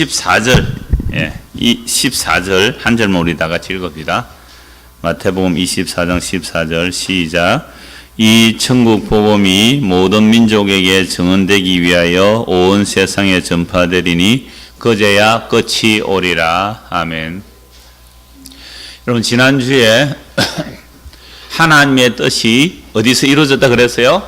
14절, 예, 이 14절 한 절만 우리 다 같이 읽읍니다. 마태복음 24장 14절 시작. 이 천국 복음이 모든 민족에게 증언되기 위하여 온 세상에 전파되리니 그제야 끝이 오리라. 아멘. 여러분 지난주에 하나님의 뜻이 어디서 이루어졌다 그랬어요?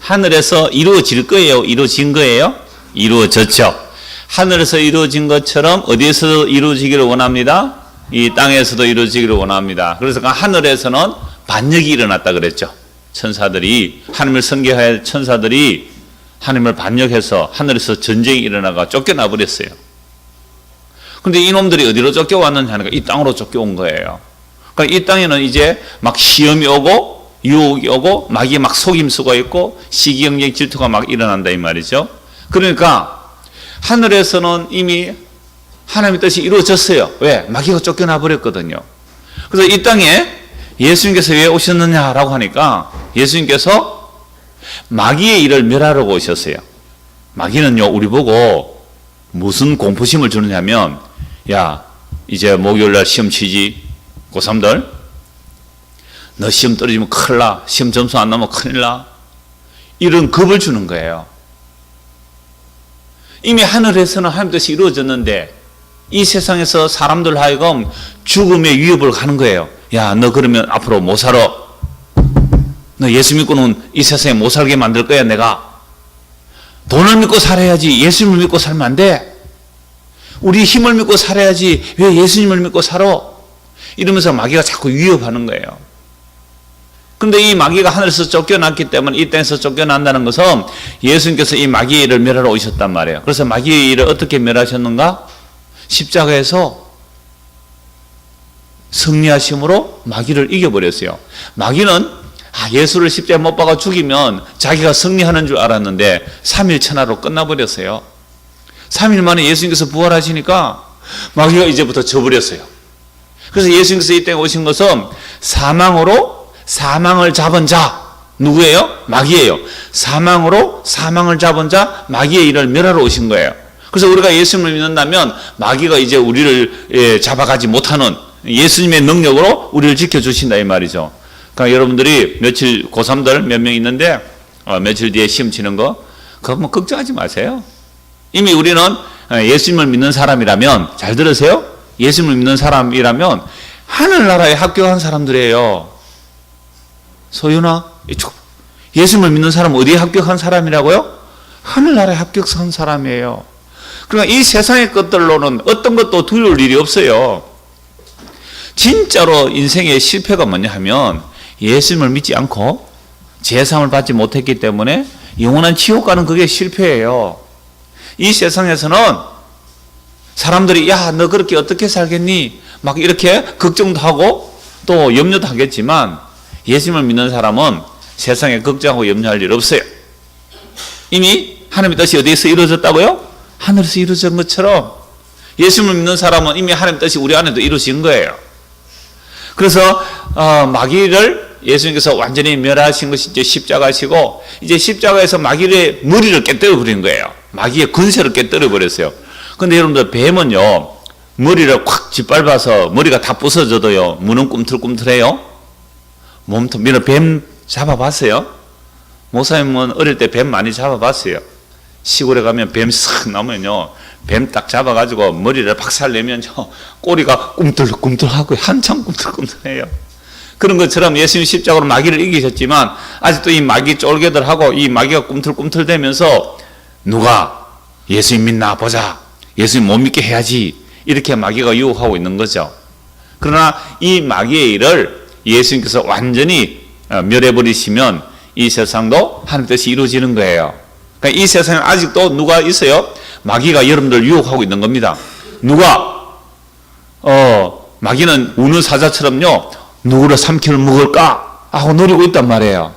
하늘에서 이루어질 거예요? 이루어진 거예요? 이루어졌죠. 하늘에서 이루어진 것처럼 어디에서 이루어지기를 원합니다? 이 땅에서도 이루어지기를 원합니다. 그래서 그 하늘에서는 반역이 일어났다 그랬죠. 천사들이 하나님을 섬겨할 천사들이 하나님을 반역해서 하늘에서 전쟁이 일어나가 쫓겨나 버렸어요. 근데 이놈들이 어디로 쫓겨왔느냐 하니까 이 땅으로 쫓겨온 거예요. 그러니까 이 땅에는 이제 막 시험이 오고 유혹이 오고 마귀 막 속임수가 있고 시기경쟁 질투가 막 일어난다 이 말이죠. 그러니까 하늘에서는 이미 하나님의 뜻이 이루어졌어요. 왜? 마귀가 쫓겨나 버렸거든요. 그래서 이 땅에 예수님께서 왜 오셨느냐라고 하니까 예수님께서 마귀의 일을 멸하려고 오셨어요. 마귀는요, 우리 보고 무슨 공포심을 주느냐면, 야, 이제 목요일 날 시험 치지, 고3들. 너 시험 떨어지면 큰일 나. 시험 점수 안 나면 큰일 나. 이런 겁을 주는 거예요. 이미 하늘에서는 하나님 뜻이 이루어졌는데, 이 세상에서 사람들 하여금 죽음의 위협을 가는 거예요. 야, 너 그러면 앞으로 못 살아. 너 예수 믿고는 이 세상에 못 살게 만들 거야, 내가. 돈을 믿고 살아야지. 예수님을 믿고 살면 안 돼. 우리 힘을 믿고 살아야지. 왜 예수님을 믿고 살아? 이러면서 마귀가 자꾸 위협하는 거예요. 근데 이 마귀가 하늘에서 쫓겨났기 때문에 이 땅에서 쫓겨난다는 것은 예수님께서 이 일을 멸하러 오셨단 말이에요. 그래서 마귀의 일을 어떻게 멸하셨는가? 십자가에서 승리하심으로 마귀를 이겨버렸어요. 마귀는 아, 예수를 십자가에 못 박아 죽이면 자기가 승리하는 줄 알았는데 3일 천하로 끝나버렸어요. 3일 만에 예수님께서 부활하시니까 마귀가 이제부터 져버렸어요. 그래서 예수님께서 이 땅에 오신 것은 사망으로 사망을 잡은 자 누구예요? 마귀예요. 사망으로 사망을 잡은 자 마귀의 일을 멸하러 오신 거예요. 그래서 우리가 예수님을 믿는다면 마귀가 이제 우리를 예, 잡아가지 못하는 예수님의 능력으로 우리를 지켜주신다 이 말이죠. 그러니까 여러분들이 며칠 고3들 몇 명 있는데 어, 며칠 뒤에 시험 치는 거 그거 뭐 걱정하지 마세요. 이미 우리는 어, 예수님을 믿는 사람이라면 잘 들으세요. 예수님을 믿는 사람이라면 하늘나라에 합격한 사람들이에요. 소윤아 예수님을 믿는 사람 어디에 합격한 사람이라고요? 하늘나라에 합격한 사람이에요. 그러니까 이 세상의 것들로는 어떤 것도 두려울 일이 없어요. 진짜로 인생의 실패가 뭐냐 하면 예수님을 믿지 않고 제삼을 받지 못했기 때문에 영원한 지옥 가는 그게 실패예요. 이 세상에서는 사람들이 야, 너 그렇게 어떻게 살겠니? 막 이렇게 걱정도 하고 또 염려도 하겠지만 예수님을 믿는 사람은 세상에 걱정하고 염려할 일 없어요. 이미 하나님의 뜻이 어디에서 이루어졌다고요? 하늘에서 이루어진 것처럼 예수님을 믿는 사람은 이미 하나님의 뜻이 우리 안에도 이루어진 거예요. 그래서 어, 마귀를 예수님께서 완전히 멸하신 것이 이제 십자가시고 이제 십자가에서 마귀의 머리를 깨뜨려 버린 거예요. 마귀의 근세를 깨뜨려 버렸어요. 근데 여러분들 뱀은요 머리를 콱 짓밟아서 머리가 다 부서져도요 무는 꿈틀꿈틀해요. 몸통 밀어 뱀 잡아봤어요? 모사님은 어릴 때 뱀 많이 잡아봤어요. 시골에 가면 뱀 싹 나오면요. 뱀 딱 잡아가지고 머리를 박살 내면요. 꼬리가 꿈틀꿈틀하고 한참 꿈틀꿈틀해요. 그런 것처럼 예수님 십자가로 마귀를 이기셨지만 아직도 이 마귀 쫄개들하고 이 마귀가 꿈틀꿈틀대면서 누가 예수님 믿나 보자. 예수님 못 믿게 해야지. 이렇게 마귀가 유혹하고 있는 거죠. 그러나 이 마귀의 일을 예수님께서 완전히 어, 멸해버리시면 이 세상도 하나님 뜻이 이루어지는 거예요. 그러니까 이 세상에 아직도 누가 있어요? 마귀가 여러분들 유혹하고 있는 겁니다. 누가? 어, 마귀는 우는 사자처럼요, 누구를 삼키를 먹을까? 하고 노리고 있단 말이에요.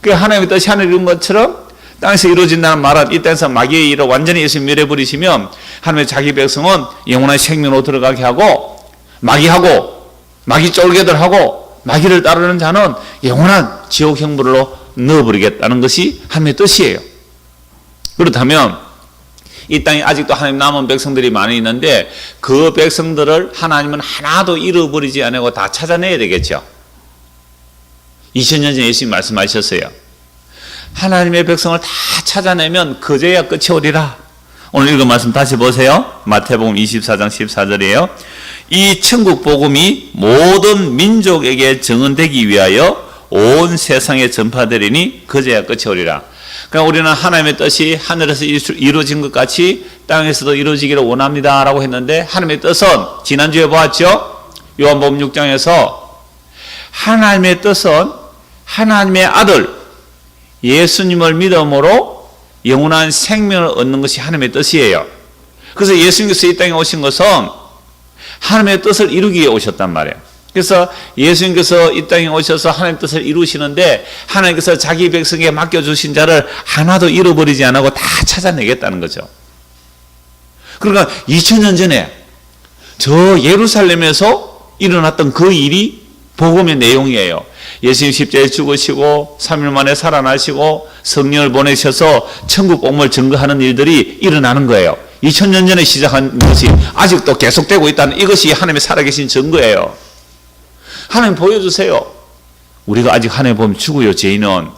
그러니까 하나님의 뜻이 하늘에 것처럼 땅에서 이루어진다는 말은 이 땅에서 마귀의 일을 완전히 예수 멸해버리시면 하나님의 자기 백성은 영원한 생명으로 들어가게 하고 마귀하고 마귀 쫄개들하고 마귀를 따르는 자는 영원한 지옥 형벌로 넣어버리겠다는 것이 하나님의 뜻이에요. 그렇다면 이 땅에 아직도 하나님 남은 백성들이 많이 있는데 그 백성들을 하나님은 하나도 잃어버리지 않고 다 찾아내야 되겠죠. 2000년 전에 예수님 말씀하셨어요. 하나님의 백성을 다 찾아내면 그제야 끝이 오리라. 오늘 읽은 말씀 다시 보세요. 마태복음 24장 14절이에요. 이 천국 복음이 모든 민족에게 증언되기 위하여 온 세상에 전파되리니 그제야 끝이 오리라. 그러니까 우리는 하나님의 뜻이 하늘에서 이루어진 것 같이 땅에서도 이루어지기를 원합니다 라고 했는데 하나님의 뜻은 지난주에 보았죠? 요한복음 6장에서 하나님의 뜻은 하나님의 아들 예수님을 믿음으로 영원한 생명을 얻는 것이 하나님의 뜻이에요. 그래서 예수님께서 이 땅에 오신 것은 하나님의 뜻을 이루기 위해 오셨단 말이에요. 그래서 예수님께서 이 땅에 오셔서 하나님의 뜻을 이루시는데 하나님께서 자기 백성에게 맡겨주신 자를 하나도 잃어버리지 않고 다 찾아내겠다는 거죠. 그러니까 2000년 전에 저 예루살렘에서 일어났던 그 일이 복음의 내용이에요. 예수님 십자에 죽으시고 3일 만에 살아나시고 성령을 보내셔서 천국 복음을 증거하는 일들이 일어나는 거예요. 2000년 전에 시작한 것이 아직도 계속되고 있다는 이것이 하나님의 살아계신 증거예요. 하나님 보여주세요. 우리가 아직 하나님 보면 죽어요, 죄인은.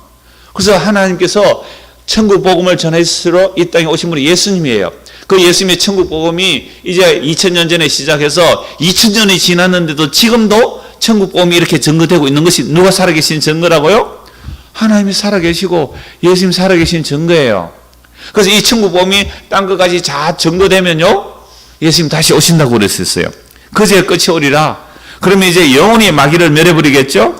그래서 하나님께서 천국 복음을 전해주시러 이 땅에 오신 분이 예수님이에요. 그 예수님의 천국 복음이 이제 2000년 전에 시작해서 2000년이 지났는데도 지금도 천국 복음이 이렇게 증거되고 있는 것이 누가 살아계신 증거라고요? 하나님이 살아계시고 예수님 살아계신 증거예요. 그래서 이 천국 복음이 땅 끝까지 다 증거되면요. 예수님 다시 오신다고 그랬었어요. 그제 끝이 오리라. 그러면 이제 영원히 마귀를 멸해버리겠죠?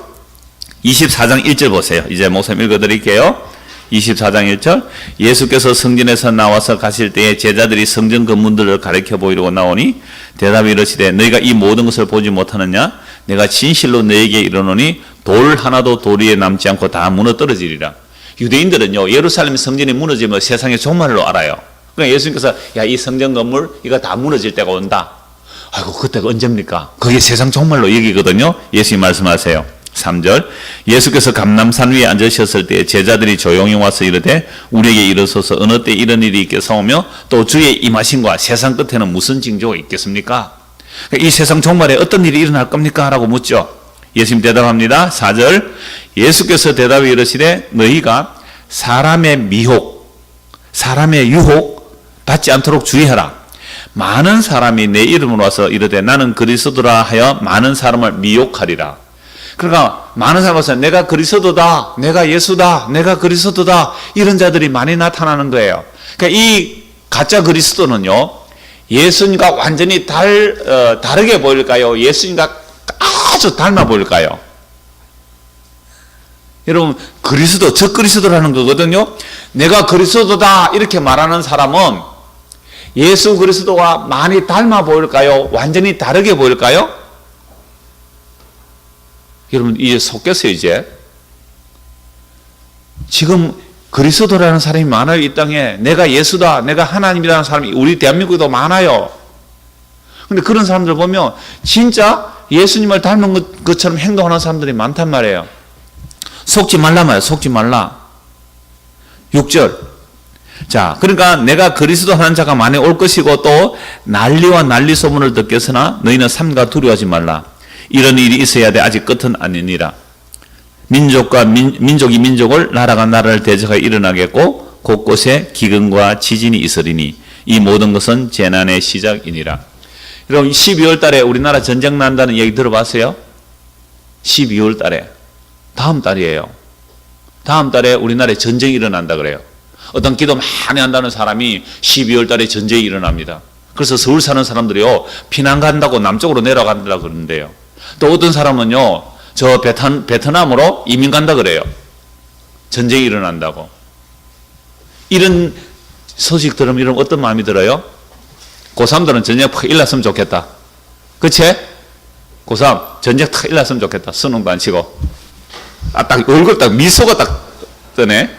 24장 1절 보세요. 이제 목사님 읽어드릴게요. 24장 1절 예수께서 성전에서 나와서 가실 때에 제자들이 성전 건물들을 가리켜 보이려고 나오니 대답이 이러시되 너희가 이 모든 것을 보지 못하느냐 내가 진실로 너에게 이르노니 돌 하나도 돌 위에 남지 않고 다 무너 떨어지리라 유대인들은요 예루살렘 성전이 무너지면 세상의 종말로 알아요 그러니까 예수님께서 야 이 성전 건물 이거 다 무너질 때가 온다 아이고 그때가 언제입니까 그게 세상 종말로 얘기거든요 예수님 말씀하세요 3절 예수께서 감남산 위에 앉으셨을 때 제자들이 조용히 와서 이르되 우리에게 일어서서 어느 때 이런 일이 있겠사오며 또 주의 임하신과 세상 끝에는 무슨 징조가 있겠습니까? 이 세상 종말에 어떤 일이 일어날 겁니까? 라고 묻죠. 예수님 대답합니다. 4절 예수께서 대답이 이르시되 너희가 사람의 미혹 사람의 유혹 받지 않도록 주의하라. 많은 사람이 내 이름으로 와서 이르되 나는 그리스도라 하여 많은 사람을 미혹하리라. 그러니까 많은 사람에서 내가 그리스도다, 내가 예수다, 내가 그리스도다 이런 자들이 많이 나타나는 거예요. 그러니까 이 가짜 그리스도는요 예수님과 완전히 달, 어, 다르게 보일까요? 예수님과 아주 닮아 보일까요? 여러분 그리스도 저 그리스도라는 거거든요. 내가 그리스도다 이렇게 말하는 사람은 예수 그리스도와 많이 닮아 보일까요? 완전히 다르게 보일까요? 여러분 이제 속겠어요 이제 지금 그리스도라는 사람이 많아요 이 땅에 내가 예수다 내가 하나님이라는 사람이 우리 대한민국에도 많아요 근데 그런 사람들 보면 진짜 예수님을 닮은 것, 것처럼 행동하는 사람들이 많단 말이에요 속지 말라 말이에요 속지 말라 6절 자 그러니까 내가 그리스도 하는 자가 많이 올 것이고 또 난리와 난리 소문을 듣겠으나 너희는 삼가 두려워하지 말라 이런 일이 있어야 돼 아직 끝은 아니니라. 민족과 민, 민족이 민족을 나라가 나라를 대적하여 일어나겠고 곳곳에 기근과 지진이 있으리니 이 모든 것은 재난의 시작이니라. 여러분 12월 달에 우리나라 전쟁 난다는 얘기 들어봤어요? 12월 달에 다음 달이에요. 다음 달에 우리나라에 전쟁이 일어난다 그래요. 어떤 기도 많이 한다는 사람이 12월 달에 전쟁이 일어납니다. 그래서 서울 사는 사람들이요 피난 간다고 남쪽으로 내려간다 그러는데요. 또 어떤 사람은요, 저 베트, 베트남으로 이민 간다 그래요. 전쟁이 일어난다고. 이런 소식 들으면 이런 어떤 마음이 들어요? 고3들은 전쟁 팍 일났으면 좋겠다. 그치? 고3, 전쟁 탁 일났으면 좋겠다. 수능도 안 치고. 아, 딱 얼굴 딱 미소가 딱 뜨네.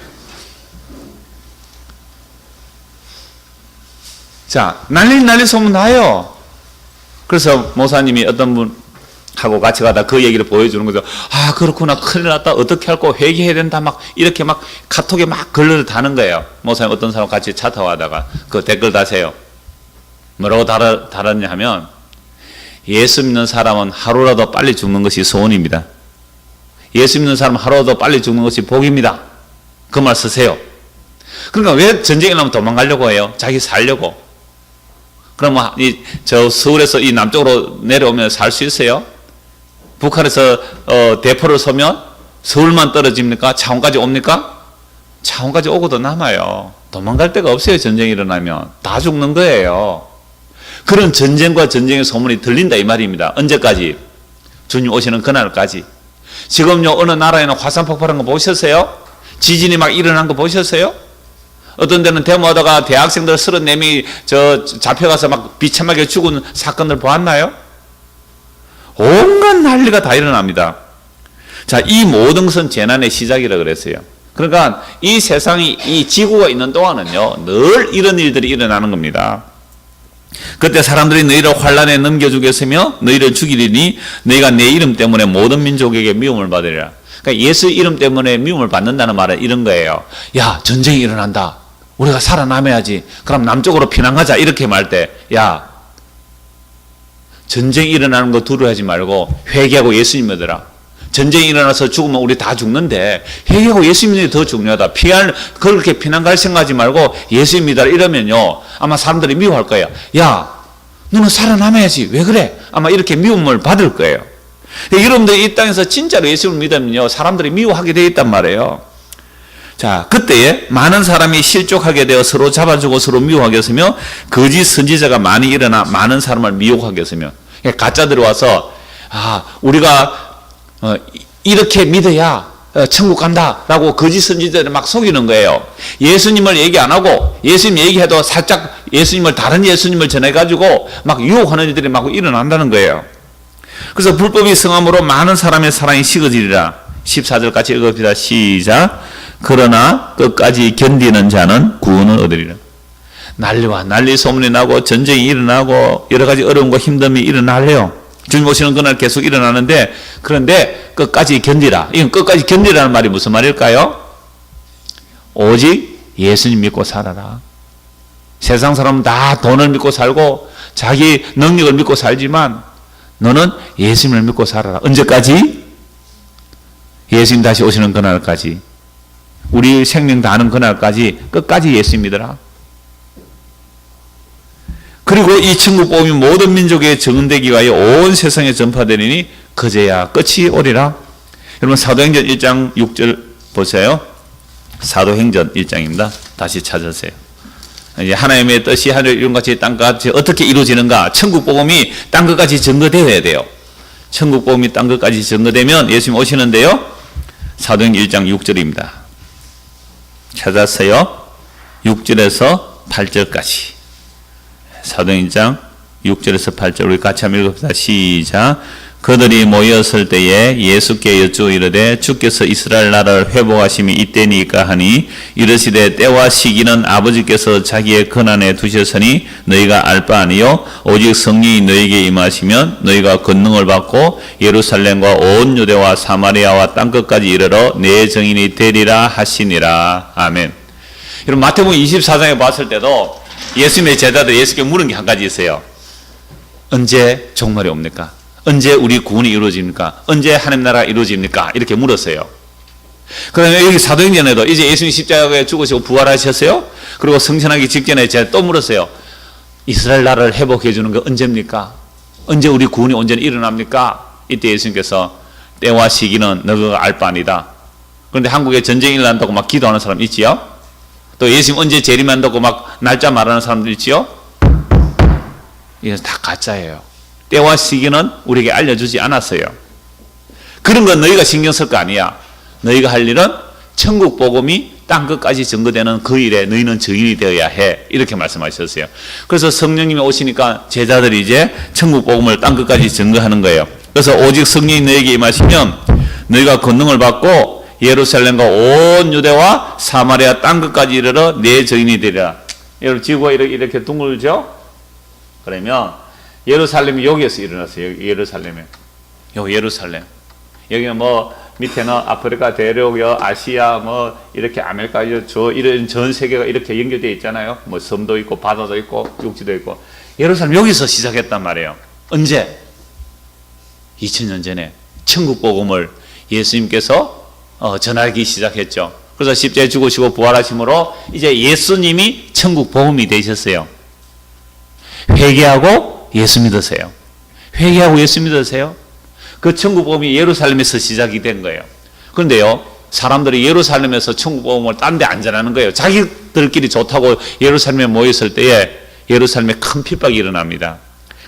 자, 난리 난리 소문 나요. 그래서 모사님이 어떤 분 하고 같이 가다 그 얘기를 보여주는 거죠. 아, 그렇구나. 큰일 났다. 어떻게 할거 회개해야 된다. 막 이렇게 막 카톡에 막 글을 다는 거예요. 목사님 어떤 사람 같이 차 타고 하다가 그 댓글 다세요. 뭐라고 달아, 달았냐 하면 예수 믿는 사람은 하루라도 빨리 죽는 것이 소원입니다. 예수 믿는 사람은 하루라도 빨리 죽는 것이 복입니다. 그 말 쓰세요. 그러니까 왜 전쟁이 나면 도망가려고 해요? 자기 살려고. 그러면 이 저 서울에서 이 남쪽으로 내려오면 살 수 있어요? 북한에서 어, 대포를 쏘면 서울만 떨어집니까? 창원까지 옵니까? 창원까지 오고도 남아요. 도망갈 데가 없어요. 전쟁이 일어나면 다 죽는 거예요. 그런 전쟁과 전쟁의 소문이 들린다 이 말입니다. 언제까지? 주님 오시는 그날까지. 지금요 어느 나라에는 화산 폭발한 거 보셨어요? 지진이 막 일어난 거 보셨어요? 어떤 데는 데모하다가 대학생들 34명이 저 잡혀가서 막 비참하게 죽은 사건을 보았나요? 온갖 난리가 다 일어납니다. 자, 이 모든 것은 재난의 시작이라 그랬어요. 그러니까 이 세상이 이 지구가 있는 동안은요 늘 이런 일들이 일어나는 겁니다. 그때 사람들이 너희를 환란에 넘겨주겠으며 너희를 죽이리니 너희가 내 이름 때문에 모든 민족에게 미움을 받으리라. 그러니까 예수 이름 때문에 미움을 받는다는 말은 이런 거예요. 야 전쟁이 일어난다. 우리가 살아남아야지. 그럼 남쪽으로 피난가자. 이렇게 말 때, 야 전쟁이 일어나는 거 두려워하지 말고 회개하고 예수님 믿어라. 전쟁이 일어나서 죽으면 우리 다 죽는데 회개하고 예수님 믿는 게더 중요하다. 피할 그렇게 피난 갈 생각하지 말고 믿어라 이러면요 아마 사람들이 미워할 거예요. 야 너는 살아남아야지 왜 그래? 아마 이렇게 미움을 받을 거예요. 여러분들이 이 땅에서 진짜로 예수를 믿으면요 사람들이 미워하게 돼 있단 말이에요. 자, 그때에 많은 사람이 실족하게 되어 서로 잡아주고 서로 미워하게 했으며 거짓 선지자가 많이 일어나 많은 사람을 미혹하게 했으며 그러니까 가짜들이 와서 아 우리가 어, 이렇게 믿어야 어, 천국 간다라고 거짓 선지자를 막 속이는 거예요. 예수님을 얘기 안 하고 예수님 얘기해도 살짝 예수님을 다른 예수님을 전해가지고 막 유혹하는 일들이 막 일어난다는 거예요. 그래서 불법이 성함으로 많은 사람의 사랑이 식어지리라. 14절 같이 읽읍시다. 시작. 그러나 끝까지 견디는 자는 구원을 얻으리라. 난리와 난리 소문이 나고 전쟁이 일어나고 여러 가지 어려움과 힘듦이 일어날래요. 주님 오시는 그날 계속 일어나는데 그런데 끝까지 견디라. 이건 끝까지 견디라는 말이 무슨 말일까요? 오직 예수님 믿고 살아라. 세상 사람은 다 돈을 믿고 살고 자기 능력을 믿고 살지만 너는 예수님을 믿고 살아라. 언제까지? 예수님 다시 오시는 그날까지. 우리 생명 다하는 그날까지 끝까지 예수님 믿어라. 그리고 이 천국 복음이 모든 민족에 정은되기 위하여 온 세상에 전파되리니 그제야 끝이 오리라. 여러분 사도행전 1장 6절 보세요. 사도행전 1장입니다. 다시 찾으세요. 이제 하나님의 뜻이 하늘 이런 같이 땅같이 어떻게 이루어지는가? 천국 복음이 땅 끝까지 증거되어야 돼요. 천국 복음이 땅 끝까지 증거되면 예수님 오시는데요. 사도행전 1장 6절입니다. 찾았어요. 6절에서 8절까지. 사도행전 6절에서 8절 우리 같이 한번 읽읍시다. 시작. 그들이 모였을 때에 예수께 여쭈 이르되 주께서 이스라엘 나라를 회복하심이 이때니까 하니 이르시되 때와 시기는 아버지께서 자기의 권한에 두셨으니 너희가 알 바 아니요 오직 성령이 너희에게 임하시면 너희가 권능을 받고 예루살렘과 온 유대와 사마리아와 땅 끝까지 이르러 내 정인이 되리라 하시니라 아멘. 여러분 마태복음 24장에 봤을 때도 예수님의 제자들 예수께 물은 게 한 가지 있어요. 언제 종말이 옵니까? 언제 우리 구원이 이루어집니까? 언제 하나님 나라가 이루어집니까? 이렇게 물었어요. 그 다음에 여기 사도행전에도 이제 예수님 십자가에 죽으시고 부활하셨어요. 그리고 성천하기 직전에 제가 또 물었어요. 이스라엘 나라를 회복해 주는 거 언제입니까? 언제 우리 구원이 온전히 일어납니까? 이때 예수님께서 때와 시기는 너가 알 바 아니다. 그런데 한국에 전쟁이 일어난다고 막 기도하는 사람 있지요? 또 예수님 언제 재림한다고 막 날짜 말하는 사람들 있지요? 이게 다 가짜예요. 때와 시기는 우리에게 알려주지 않았어요. 그런 건 너희가 신경 쓸 거 아니야. 너희가 할 일은 천국 복음이 땅 끝까지 증거되는 그 일에 너희는 증인이 되어야 해. 이렇게 말씀하셨어요. 그래서 성령님이 오시니까 제자들이 이제 천국 복음을 땅 끝까지 증거하는 거예요. 그래서 오직 성령이 너에게 임하시면 너희가 권능을 받고 예루살렘과 온 유대와 사마리아 땅 끝까지 이르러 내 증인이 되리라. 여러분 지구가 이렇게, 이렇게 둥글죠? 그러면 예루살렘이 여기에서 일어났어요. 예루살렘에. 요 예루살렘. 여기는 뭐 밑에는 아프리카 대륙, 요 아시아, 뭐 이렇게 아메리카, 요저 이런 전 세계가 이렇게 연결되어 있잖아요. 뭐 섬도 있고 바다도 있고 육지도 있고 예루살렘 여기서 시작했단 말이에요. 언제? 2000년 전에 천국 복음을 예수님께서 어, 전하기 시작했죠. 그래서 십자에 죽으시고 부활하심으로 이제 예수님이 천국 복음이 되셨어요. 회개하고 예수 믿으세요. 회개하고 예수 믿으세요. 그 천국 복음이 예루살렘에서 시작이 된 거예요. 그런데요, 사람들이 예루살렘에서 천국 복음을 딴 데 안 전하는 거예요. 자기들끼리 좋다고 예루살렘에 모였을 때에 예루살렘에 큰 핍박이 일어납니다.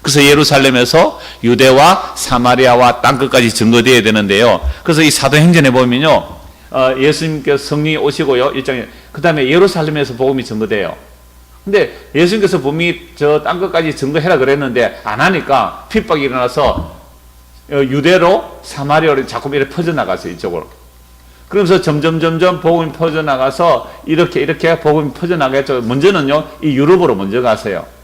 그래서 예루살렘에서 유대와 사마리아와 땅끝까지 증거되어야 되는데요. 그래서 이 사도행전에 보면요. 어, 예수님께서 성령이 오시고요. 일장에 그 다음에 예루살렘에서 복음이 증거돼요. 근데 예수님께서 분명히 저 땅끝까지 증거해라 그랬는데 안 하니까 핍박이 일어나서 어, 유대로 사마리아로 자꾸 이렇게 퍼져나갔어요. 이쪽으로. 그러면서 점점 점점 복음이 퍼져나가서 이렇게 이렇게 복음이 퍼져나갔죠. 먼저는요. 이 유럽으로 먼저 가세요.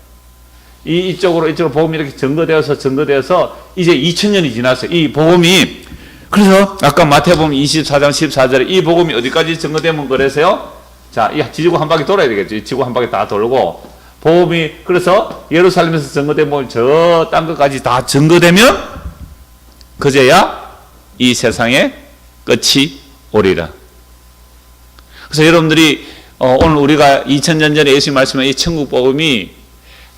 이 이쪽으로 이쪽으로 복음이 이렇게 증거되어서 증거되어서 이제 2000년이 지났어요. 이 복음이 그래서 아까 마태복음 24장 14절에 이 복음이 어디까지 증거되면 그래서요. 자, 이 지구 한 바퀴 돌아야 되겠죠. 이 지구 한 바퀴 다 돌고 복음이 그래서 예루살렘에서 증거되면 저 땅 끝까지 다 증거되면 그제야 이 세상의 끝이 오리라. 그래서 여러분들이 어, 오늘 우리가 2000년 전에 예수님 말씀한 이 천국 복음이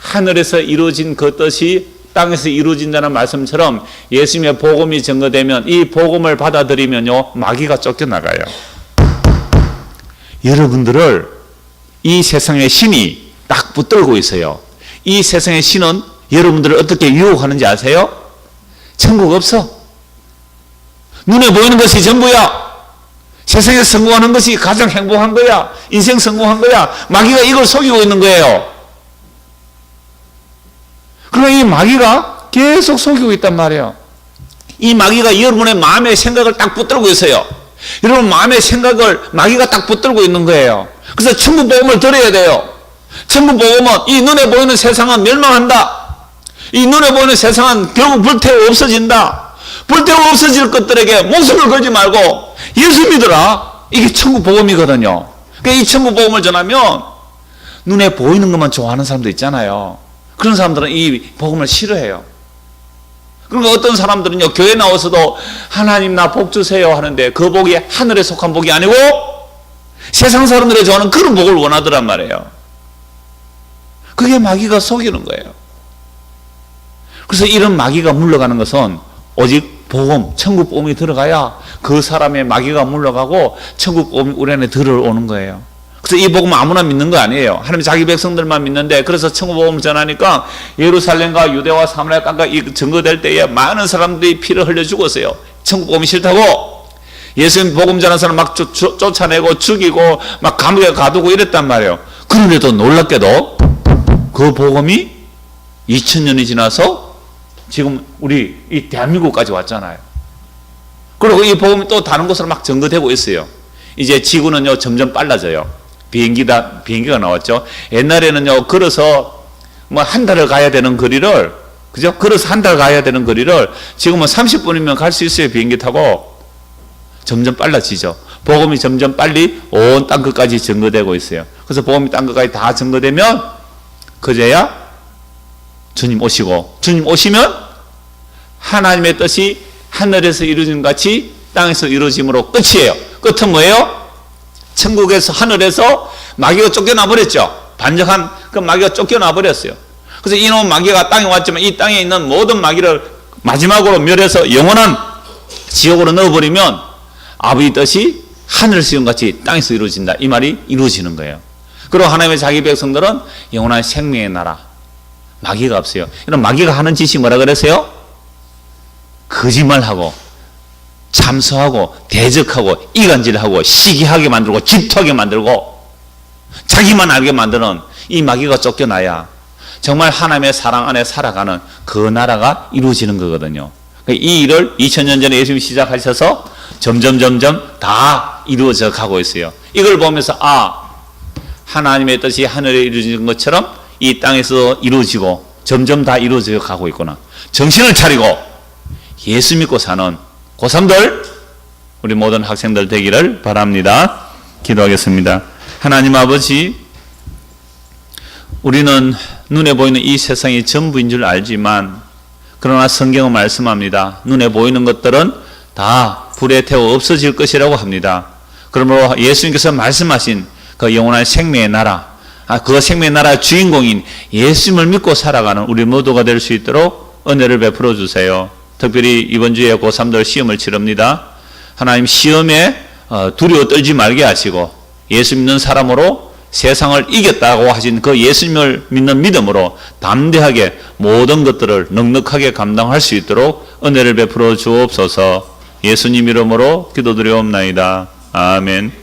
하늘에서 이루어진 그 뜻이 땅에서 이루어진다는 말씀처럼 예수님의 복음이 증거되면 이 복음을 받아들이면요 마귀가 쫓겨나가요. 여러분들을 이 세상의 신이 딱 붙들고 있어요. 이 세상의 신은 여러분들을 어떻게 유혹하는지 아세요? 천국 없어. 눈에 보이는 것이 전부야. 세상에 성공하는 것이 가장 행복한 거야. 인생 성공한 거야. 마귀가 이걸 속이고 있는 거예요. 그러나 이 마귀가 계속 속이고 있단 말이에요. 이 마귀가 여러분의 마음의 생각을 딱 붙들고 있어요. 여러분 마음의 생각을 마귀가 딱 붙들고 있는 거예요. 그래서 천국 복음을 들어야 돼요. 천국 복음은 이 눈에 보이는 세상은 멸망한다. 이 눈에 보이는 세상은 결국 불태워 없어진다. 불태워 없어질 것들에게 목숨을 걸지 말고 예수 믿어라. 이게 천국 복음이거든요. 그러니까 이 천국 복음을 전하면 눈에 보이는 것만 좋아하는 사람도 있잖아요. 그런 사람들은 이 복음을 싫어해요. 그러니까 어떤 사람들은요, 교회 나와서도 하나님 나 복 주세요 하는데 그 복이 하늘에 속한 복이 아니고 세상 사람들이 좋아하는 그런 복을 원하더란 말이에요. 그게 마귀가 속이는 거예요. 그래서 이런 마귀가 물러가는 것은 오직 복음, 천국 복음이 들어가야 그 사람의 마귀가 물러가고 천국 복음이 우리 안에 들어오는 거예요. 그래서 이 복음 아무나 믿는 거 아니에요. 하나님 자기 백성들만 믿는데 그래서 천국 복음을 전하니까 예루살렘과 유대와 사마리아 땅과 이 증거될 때에 많은 사람들이 피를 흘려 죽었어요. 천국 복음이 싫다고 예수님 복음 전하는 사람 막 쫓, 쫓- 쫓아내고 죽이고 막 감옥에 가두고 이랬단 말이에요. 그런데도 놀랍게도 그 복음이 2000년이 지나서 지금 우리 이 대한민국까지 왔잖아요. 그리고 이 복음이 또 다른 곳으로 막 전거되고 있어요. 이제 지구는요 점점 빨라져요. 비행기다 비행기가 나왔죠. 옛날에는요 걸어서 뭐 한 달을 가야 되는 거리를 그죠? 걸어서 한 달 가야 되는 거리를 지금은 30분이면 갈 수 있어요. 비행기 타고 점점 빨라지죠. 복음이 점점 빨리 온 땅 끝까지 증거되고 있어요. 그래서 복음이 땅 끝까지 다 증거되면 그제야 주님 오시고 주님 오시면 하나님의 뜻이 하늘에서 이루어진 같이 땅에서 이루어짐으로 끝이에요. 끝은 뭐예요? 천국에서 하늘에서 마귀가 쫓겨나 버렸죠. 반역한 그 마귀가 쫓겨나 버렸어요. 그래서 이놈 마귀가 땅에 왔지만 이 땅에 있는 모든 마귀를 마지막으로 멸해서 영원한 지옥으로 넣어버리면 아버지 뜻이 하늘에서 이룬 같이 땅에서 이루어진다. 이 말이 이루어지는 거예요. 그리고 하나님의 자기 백성들은 영원한 생명의 나라. 마귀가 없어요. 이런 마귀가 하는 짓이 뭐라 그랬어요? 거짓말하고 참소하고 대적하고 이간질하고 시기하게 만들고 질투하게 만들고 자기만 알게 만드는 이 마귀가 쫓겨나야 정말 하나님의 사랑 안에 살아가는 그 나라가 이루어지는 거거든요. 이 일을 2000년 전에 예수님이 시작하셔서 점점 점점 다 이루어져 가고 있어요. 이걸 보면서 아 하나님의 뜻이 하늘에 이루어진 것처럼 이 땅에서 이루어지고 점점 다 이루어져 가고 있구나. 정신을 차리고 예수 믿고 사는 고3들 우리 모든 학생들 되기를 바랍니다. 기도하겠습니다. 하나님 아버지 우리는 눈에 보이는 이 세상이 전부인 줄 알지만 그러나 성경은 말씀합니다. 눈에 보이는 것들은 다 불에 태워 없어질 것이라고 합니다. 그러므로 예수님께서 말씀하신 그 영원한 생명의 나라, 아, 그 생명의 나라의 주인공인 예수님을 믿고 살아가는 우리 모두가 될 수 있도록 은혜를 베풀어 주세요. 특별히 이번 주에 고3들 시험을 치릅니다. 하나님 시험에 어, 두려워 떨지 말게 하시고 예수 믿는 사람으로 세상을 이겼다고 하신 그 예수님을 믿는 믿음으로 담대하게 모든 것들을 넉넉하게 감당할 수 있도록 은혜를 베풀어 주옵소서 예수님 이름으로 기도드리옵나이다. 아멘.